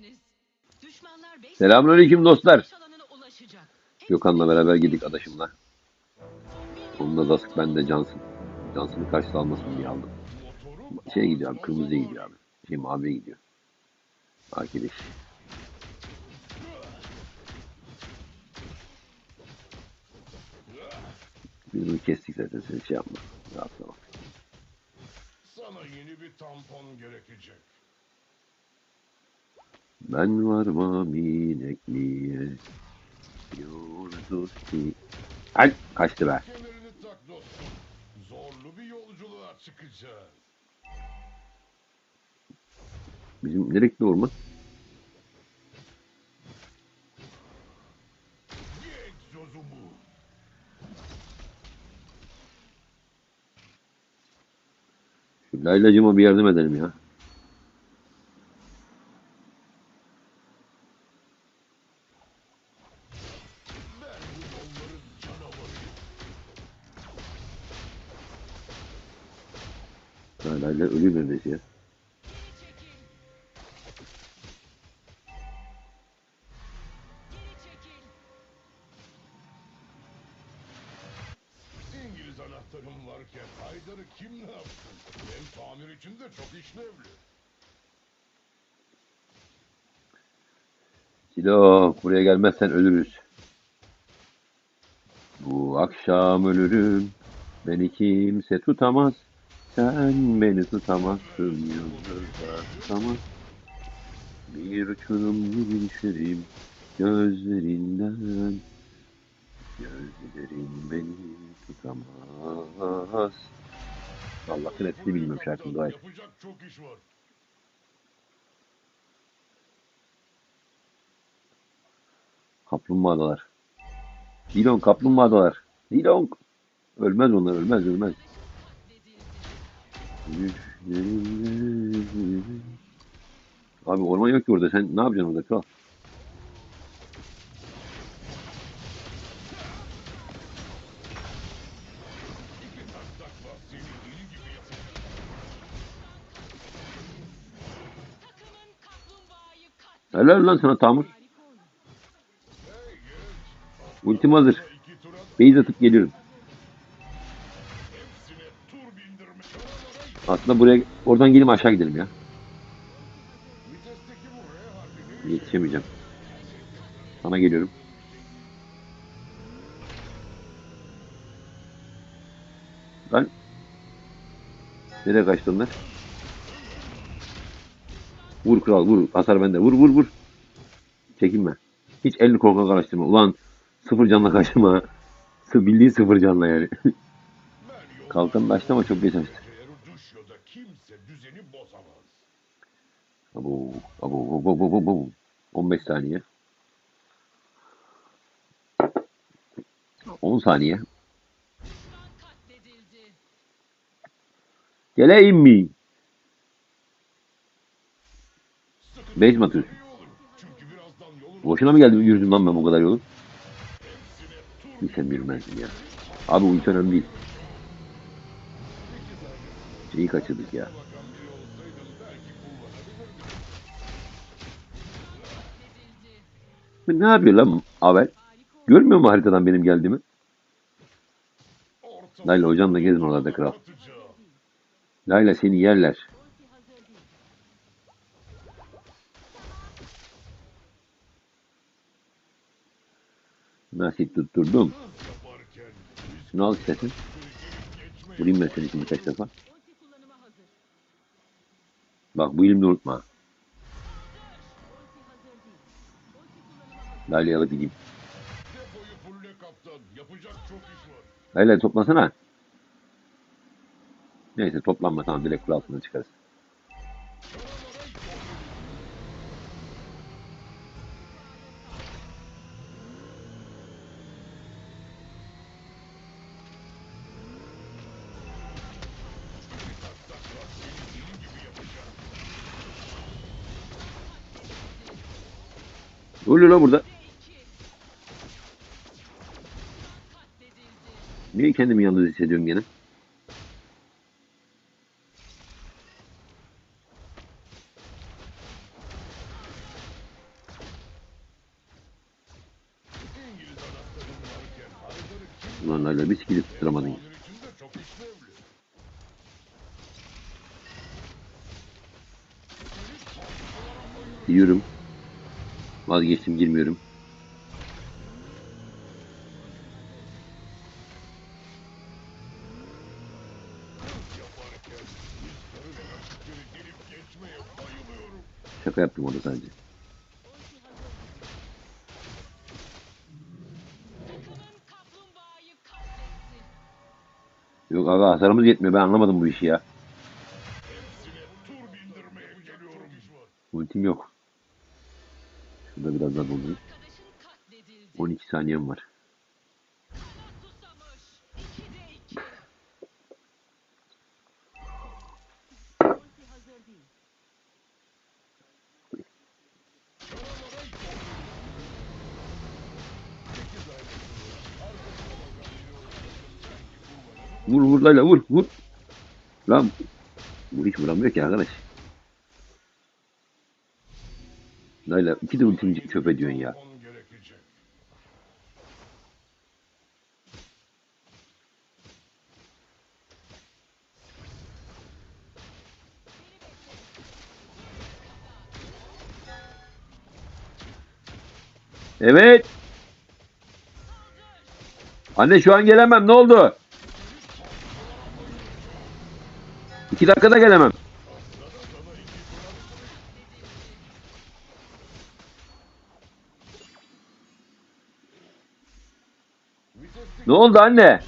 ediniz. Düşmanlar beş Selamünaleyküm dostlar. Gökhan'la beraber edin. adaşımla. Onunla da ben de Cansın. Cansın'ı karşıda almasın diye aldım. Şey gidiyor abi, kırmızıya gidiyor abi. Şey maviye gidiyor. Arkadaş. Biz bunu kestik zaten sen şey yapma. Rahatlama. Sana yeni bir tampon gerekecek. Ben varmam inekliğe. Diyoruz ki... Ay kaçtı be. Kemerini tak dostum. Zorlu bir yolculuğa çıkacağız. Bizim gitti orman? Egzozumu. Şu Laylacıma bir yardım edelim ya. Ya. Geri çekil. Geri çekil. İngiliz anahtarım varken Haydar'ı kim ne yapsın? Hem tamir için de çok işlevli. Silo buraya gelmezsen ölürüz. Bu akşam ölürüm. Beni kimse tutamaz. Sen beni tutamazsın yıldızlar tutamaz. Bir uçurum gibi düşerim gözlerinden. Gözlerin beni tutamaz. Allah'ın hepsini bilmiyorum şarkının gayet. Yapacak çok iş var. Kaplumbağadalar. Dilon kaplumbağadalar. Dilon. Ölmez onlar ölmez ölmez. Abi orman yok ki orada. Sen ne yapacaksın orada kral? Helal lan sana Tamur. Ultim hazır. Beyz atıp geliyorum. Aslında buraya oradan gelip aşağı gidelim ya. Yetişemeyeceğim. Sana geliyorum. Ben Nereye kaçtı onlar? Vur kral vur. Hasar bende. Vur vur vur. Çekinme. Hiç elini korkak araştırma. Ulan sıfır canla kaçma. Bildiğin sıfır canla yani. Kalkan açtı ama çok geç açtı. Eğer düşüyor da kimse düzeni bozamaz. Abo, abo, abo, abo, abo, abo. 15 saniye. 10 saniye. Geleyim mi? Sıkı Base mi atıyorsun? Boşuna mı geldim yürüdüm lan ben bu kadar yolu? Bilsem yürümezdim ya. Abi bu hiç önemli değil. Şeyi kaçırdık ya. Katledildi. Ne yapıyor lan Avel? Görmüyor mu haritadan benim geldiğimi? Layla hocanla gezin oralarda kral. Layla seni yerler. Nasıl tutturdum. Şunu al istersen. Vurayım ben seni şimdi birkaç defa. Bak bu ilimde unutma. Layla'yı alıp gideyim. Layla toplasana. Neyse toplanma tamam direkt kul altından çıkarız. Ne oluyor lan burada? D2. Katledildi. Niye kendimi yalnız hissediyorum gene? Ulan öyle bir skill'i tutturamadın ya. Tamir için de çok işlevli. Giriyorum. Vazgeçtim girmiyorum. Şaka yaptım orada sadece. Yok aga hasarımız yetmiyor. Ben anlamadım bu işi ya. Ultim yok. Şurada biraz daha doldurayım. Arkadaşın katledildi. 12 saniyem var. Kana susamış. 2'de 2. Ulti hazır değil. Vur vur Layla vur vur. Lan bu hiç vuramıyor ki arkadaş. Layla iki de ultimi çöp ediyorsun ya. Evet. Anne şu an gelemem ne oldu? İki dakikada gelemem. Oldu anne?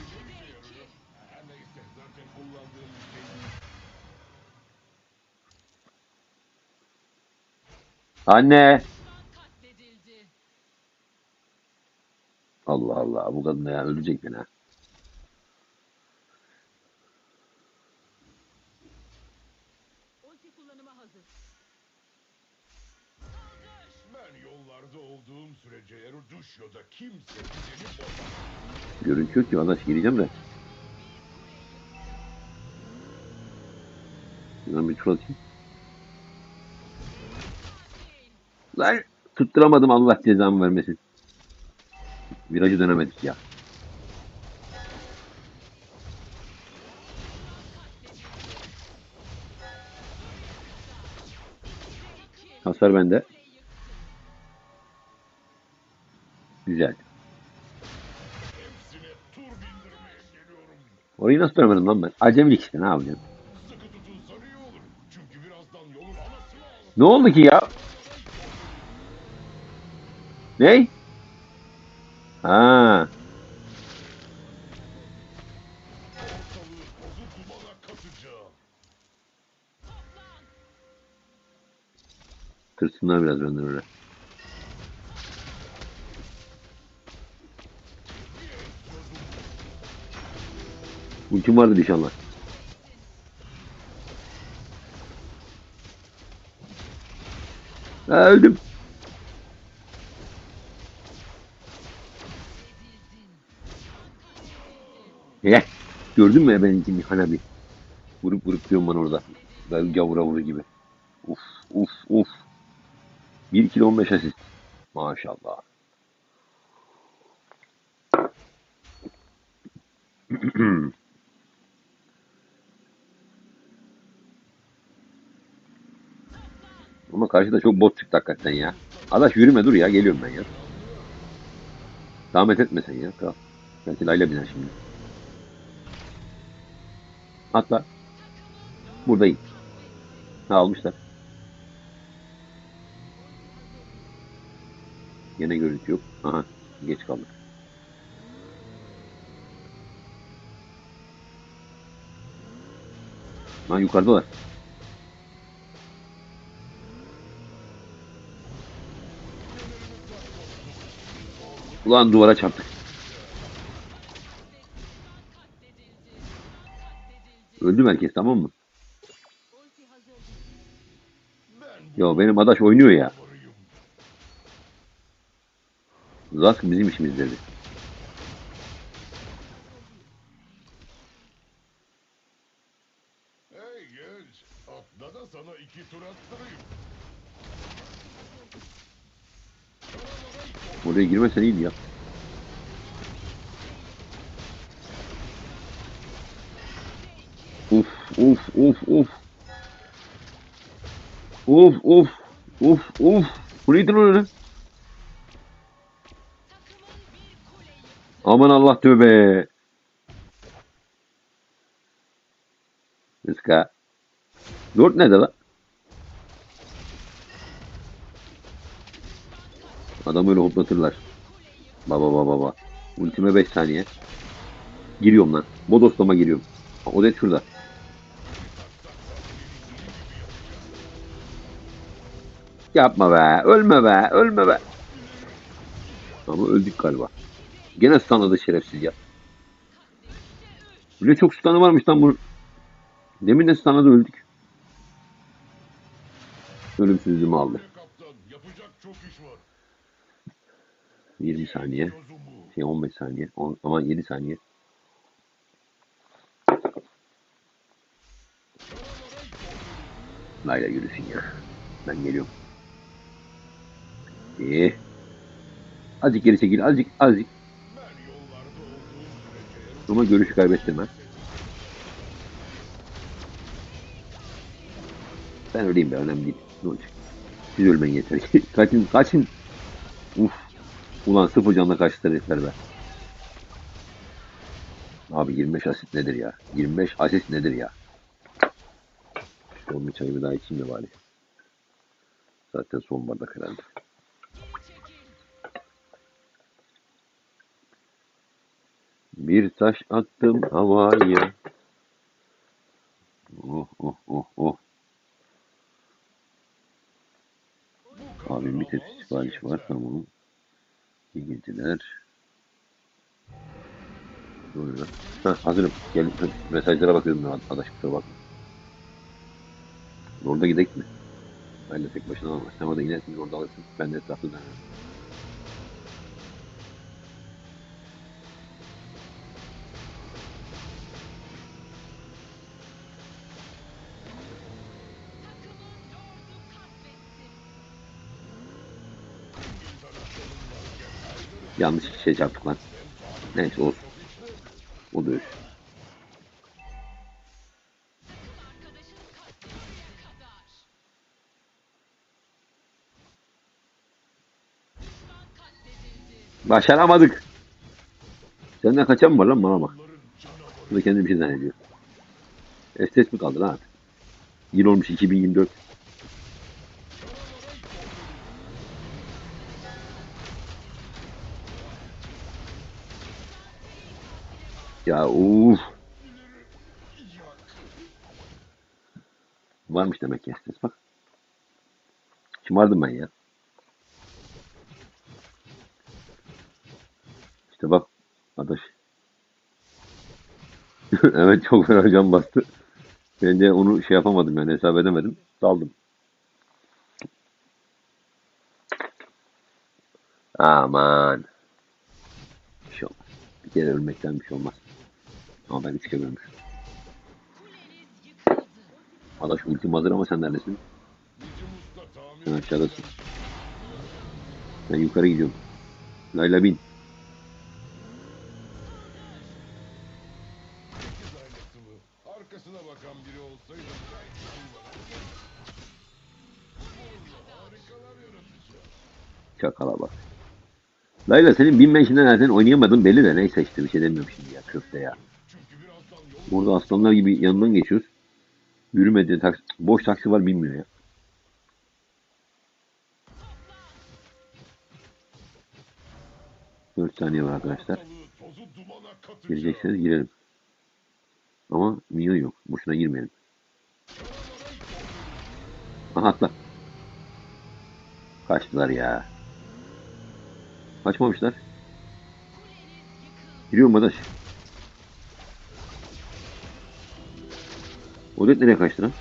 Anne. Allah Allah bu kadın ya ölecek beni ha. Görüntü yok ki arkadaş gireceğim de. Şuradan bir tur atayım. Lan tutturamadım Allah cezamı vermesin. Virajı dönemedik ya. Hasar bende. Güzel. Orayı nasıl dönemedim lan ben? Acemilik işte ne yapacağım? Ne oldu ki ya? Ne? Ha, tırsınlar biraz benden öyle. Ultim vardı inşallah. Ha, öldüm. Ye. Gördün mü benimkini Hanabi? Vurup vurup diyorum bana orada. Ben gavura vuru gibi. Uf uf uf. 1 kilo 15 asist. Maşallah. Ama karşıda çok bot çıktı hakikaten ya. Adaş yürüme dur ya geliyorum ben ya. Zahmet etme sen ya. Kal. Belki Layla biner şimdi. Atla. Buradayım. Ha almışlar. Gene görüntü yok. Aha geç kaldık. Lan yukarıdalar. Ulan duvara çarptık. Öldü mü herkes tamam mı? Ya benim adaş oynuyor ya. Zask bizim işimiz dedi. Şuraya girmese iyiydi ya. Uf uf uf uf. Uf uf uf uf. Bu neydi lan öyle? Aman Allah tövbe. Rızka. Dört ne de lan? Adam öyle hoplatırlar. Baba baba baba. Ultime 5 saniye. Giriyorum lan. Bodoslama giriyorum. O da şurada. Yapma be. Ölme be. Ölme be. Ama öldük galiba. Gene stunladı şerefsiz ya. Öyle çok stun'ı varmış lan bunun. Demin de stunladı öldük. Ölümsüzlüğümü aldı. Kaptan yapacak çok iş var. 20 saniye. Şey 15 saniye. 10, aman 7 saniye. Layla yürüsün ya. Ben geliyorum. İyi. Azıcık geri çekil. Azıcık azıcık. Ama görüşü kaybettirme. Ben öleyim be önemli değil. Ne olacak? Siz ölmeyin yeter ki. kaçın kaçın. Uf. Ulan sıfır canla kaçtı herifler be. Abi 25 asist nedir ya? 25 asist nedir ya? Son bir çayımı daha içeyim de bari. Zaten son bardak herhalde. Bir taş attım havaya. Oh oh oh oh. Abim bir tepsi sipariş var tamam. İyi geceler. Böyle. Ha hazırım. Gel mesajlara bakıyorum arkadaş kusura bakma. Orada gidek mi? Ben de tek başına alamam. Sen orada inersin orada alırsın. Ben de etrafta dönerim. Yanlış şey çarptık lan. Neyse olsun. O öyle. Başaramadık. Senden kaçan mı var lan bana bak. Bu da kendi bir şey zannediyor. Estes mi kaldı lan artık? Yıl olmuş 2024. Ya uf. Varmış demek ki Estes bak. Şımardım ben ya. İşte bak adaş. evet çok fena can bastı. Ben de onu şey yapamadım yani hesap edemedim. Daldım. Aman. Kere ölmekten bir şey olmaz. Ama ben kere ölmüşüm. Adaş ultim hazır ama sen neredesin? Sen aşağıdasın. Ben yukarı gidiyorum. Layla bin. Arkasına bakan. Layla senin bin menşinden zaten oynayamadın belli de neyse işte bir şey demiyorum şimdi ya köfte ya. Burada aslanlar gibi yanından geçiyoruz. Yürümedi taksi, boş taksi var bilmiyor ya. Dört saniye var arkadaşlar. Girecekseniz girelim. Ama minyon yok. Boşuna girmeyelim. Aha atla. Kaçtılar ya. Kaçmamışlar. Giriyorum adaş. Odet nereye kaçtı lan?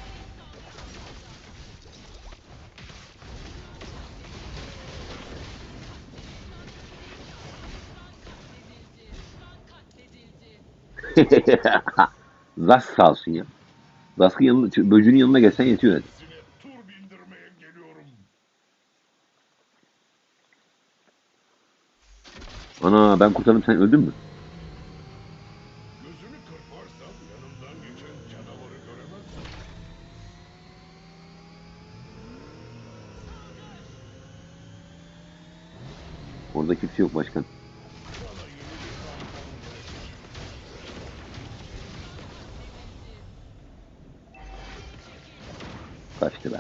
Zask sağ olsun ya. Zask'ın yanına, böcünün yanına gelsen yetiyor hadi. Ana ben kurtardım sen öldün mü? Gözünü kırparsam yanımdan geçen canavarı göremezsin. Orada kimse yok başkan. Kaçtı be.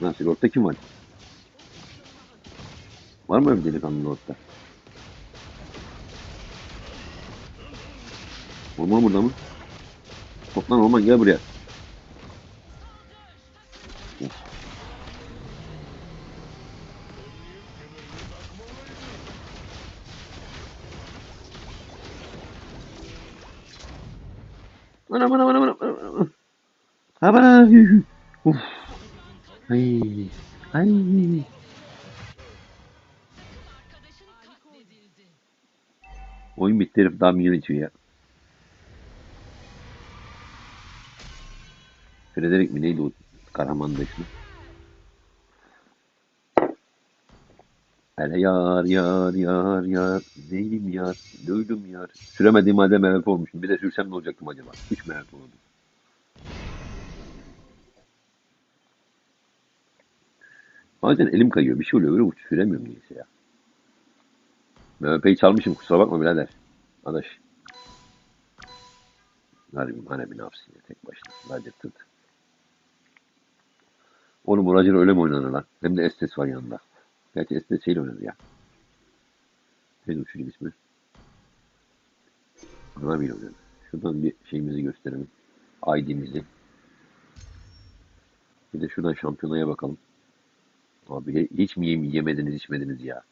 Nasıl orta kim var? Var mı öyle delikanlı lordta? Orman burada mı? Toplan Orman gel buraya. Of. Anam anam anam anam anam. Ha bana. Uf. Ay. Ay. Oyun bitti herif daha milyon içiyor ya. Frederick mi neydi o kahraman da ismi? Hele yar yar yar yar neydim yar duydum yar. Süremediğim halde MHP olmuşum. Bir de sürsem ne olacaktım acaba? Hiç MHP olmadım. Bazen elim kayıyor. Bir şey oluyor. Böyle uç süremiyorum neyse ya. MHP'yi çalmışım. Kusura bakma birader. Adaş. Harbim hani bir ya tek başına. Tut. Oğlum bu Roger öyle mi oynanır lan? Hem de Estes var yanında. Gerçi Estes şeyle oynadı ya. Neydi çocuğun ismi? Ana bir oynadı. Şuradan bir şeyimizi gösterelim. ID'mizi. Bir de şuradan şampiyonaya bakalım. Abi hiç mi yem- yemediniz içmediniz ya?